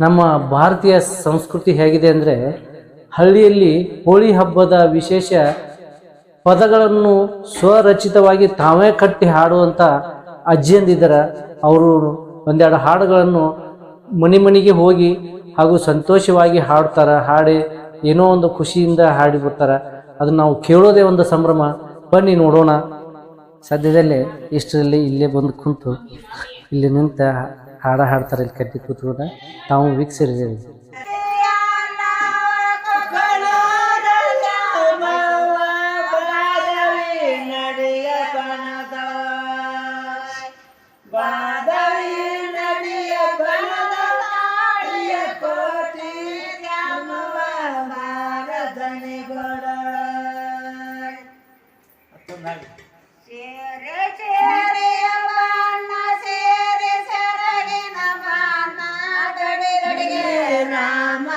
ನಮ್ಮ ಭಾರತೀಯ ಸಂಸ್ಕೃತಿ ಹೇಗಿದೆ ಅಂದರೆ ಹಳ್ಳಿಯಲ್ಲಿ ಹೋಳಿ ಹಬ್ಬದ ವಿಶೇಷ ಪದಗಳನ್ನು ಸ್ವರಚಿತವಾಗಿ ತಾವೇ ಕಟ್ಟಿ ಹಾಡುವಂಥ ಅಜ್ಜಿಯಂದಿದ್ದರ ಅವರು ಒಂದೆರಡು ಹಾಡುಗಳನ್ನು ಮನೆ ಮನೆಗೆ ಹೋಗಿ ಹಾಗೂ ಸಂತೋಷವಾಗಿ ಹಾಡ್ತಾರೆ. ಹಾಡಿ ಏನೋ ಒಂದು ಖುಷಿಯಿಂದ ಹಾಡಿ ಬರ್ತಾರೆ ಅದನ್ನು ನಾವು ಕೇಳೋದೇ ಒಂದು ಸಂಭ್ರಮ. ಬನ್ನಿ ನೋಡೋಣ. ಸದ್ಯದಲ್ಲೇ ಇಷ್ಟರಲ್ಲಿ ಇಲ್ಲೇ ಬಂದು ಕುಂತು ಇಲ್ಲಿ ನಿಂತ ಹಾಡ ಹಾಡ್ತಾರೆ ಇಲ್ಲಿ ಕಟ್ಟಿ ಕೂತ್ಕೊಂಡ ತಾವು ವೀಕ್ಷಿಸಿದ್ದೀವಿ ಸೇರೆ ಸೇರೆಯ